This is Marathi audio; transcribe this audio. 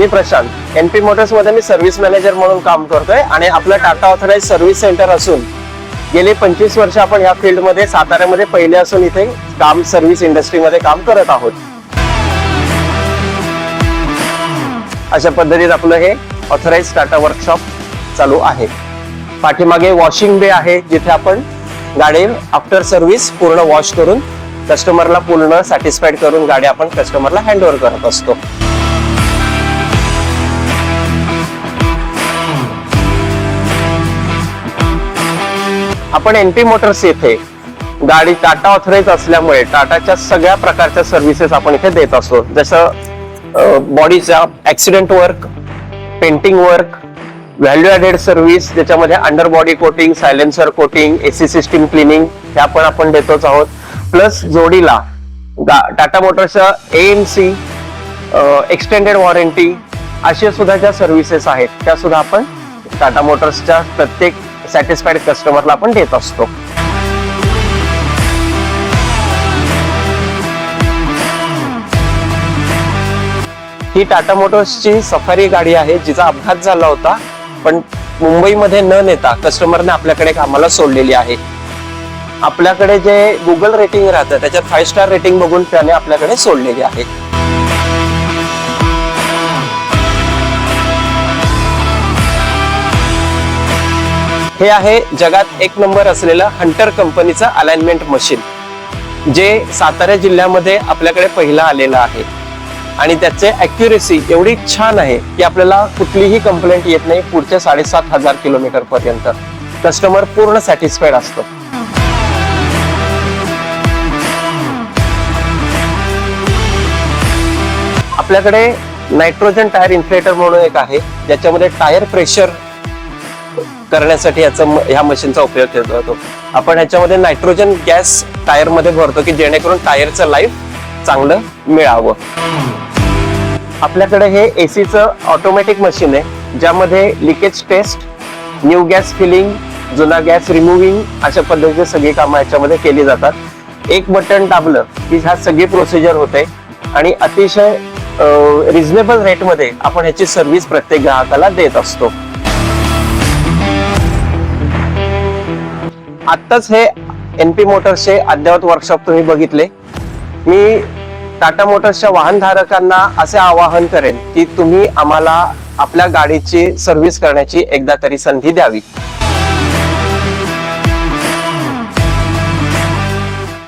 मी प्रशांत. एन पी मोटर्समध्ये मी सर्व्हिस मॅनेजर म्हणून काम करतोय आणि आपलं टाटा ऑथराइज सर्व्हिस सेंटर असून गेले पंचवीस वर्ष आपण या फील्डमध्ये साताऱ्यामध्ये पहिले असून इथे काम सर्व्हिस इंडस्ट्रीमध्ये काम करत आहोत. अशा पद्धतीत आपलं हे ऑथराइज टाटा वर्कशॉप चालू आहे. पाठीमागे वॉशिंग बे आहे जिथे आपण गाडी आफ्टर सर्व्हिस पूर्ण वॉश करून कस्टमरला पूर्ण सॅटिस्फाईड करून गाडी आपण कस्टमरला हँड ओव्हर करत असतो. आपण एनपी मोटर्स येथे गाडी टाटा ऑथराईज असल्यामुळे टाटाच्या सगळ्या प्रकारच्या सर्व्हिसेस आपण इथे देत असतो. जसं बॉडीचा accident work painting work value added service ज्याच्यामध्ये under body coating silencer coating AC system cleaning ह्या पण आपण देतोच आहोत. प्लस जोडीला टाटा मोटर्सच्या A M C extended warranty अशा सुद्धा ज्या सर्व्हिसेस आहेत त्या सुद्धा आपण टाटा मोटर्सच्या प्रत्येक सॅटिस्फाईड कस्टमरला आपण देत असतो. ही टाटा मोटर्सची सफारी गाडी आहे जिचा अपघात झाला होता पण मुंबईमध्ये न नेता कस्टमरने आपल्याकडे कामाला सोडलेली आहे. आपल्याकडे जे गुगल रेटिंग राहतं त्याच्यात फाईव्ह स्टार रेटिंग बघून त्याने आपल्याकडे सोडलेली आहे. हे आहे जगात एक नंबर असलेलं हंटर कंपनीचं अलाइनमेंट मशीन जे सातारा जिल्ह्यामध्ये आपल्याकडे पहिला आलेलं आहे. आणि त्याचे अॅक्युरेसी एवढी छान आहे की आपल्याला कुठलीही कंप्लेंट येत नाही पुढच्या साडेसात हजार किलोमीटर पर्यंत. कस्टमर पूर्ण सॅटिस्फाईड असतो. आपल्याकडे नायट्रोजन टायर इन्फ्लेटर म्हणून एक आहे ज्याच्यामध्ये टायर प्रेशर करण्यासाठी याचा ह्या मशीनचा उपयोग केला जातो. आपण ह्याच्यामध्ये नायट्रोजन गॅस टायरमध्ये भरतो की जेणेकरून टायरचं लाईफ चांगलं मिळावं. आपल्याकडे हे एसीचं ऑटोमॅटिक मशीन आहे ज्यामध्ये leakage test new gas filling जुना गॅस रिमुव्हिंग अशा पद्धतीचे सगळी कामं याच्यामध्ये केली जातात. एक बटन दाबलं की ह्या सगळी प्रोसिजर होते आणि अतिशय रिझनेबल रेटमध्ये आपण ह्याची सर्व्हिस प्रत्येक ग्राहकाला देत असतो. आत्ताच हे एन पी मोटर्सचे अद्ययावत वर्कशॉप तुम्ही बघितले. मी टाटा मोटर्सच्या वाहनधारकांना असे आवाहन करेन की तुम्ही आम्हाला आपल्या गाडीची सर्व्हिस करण्याची एकदा तरी संधी द्यावी.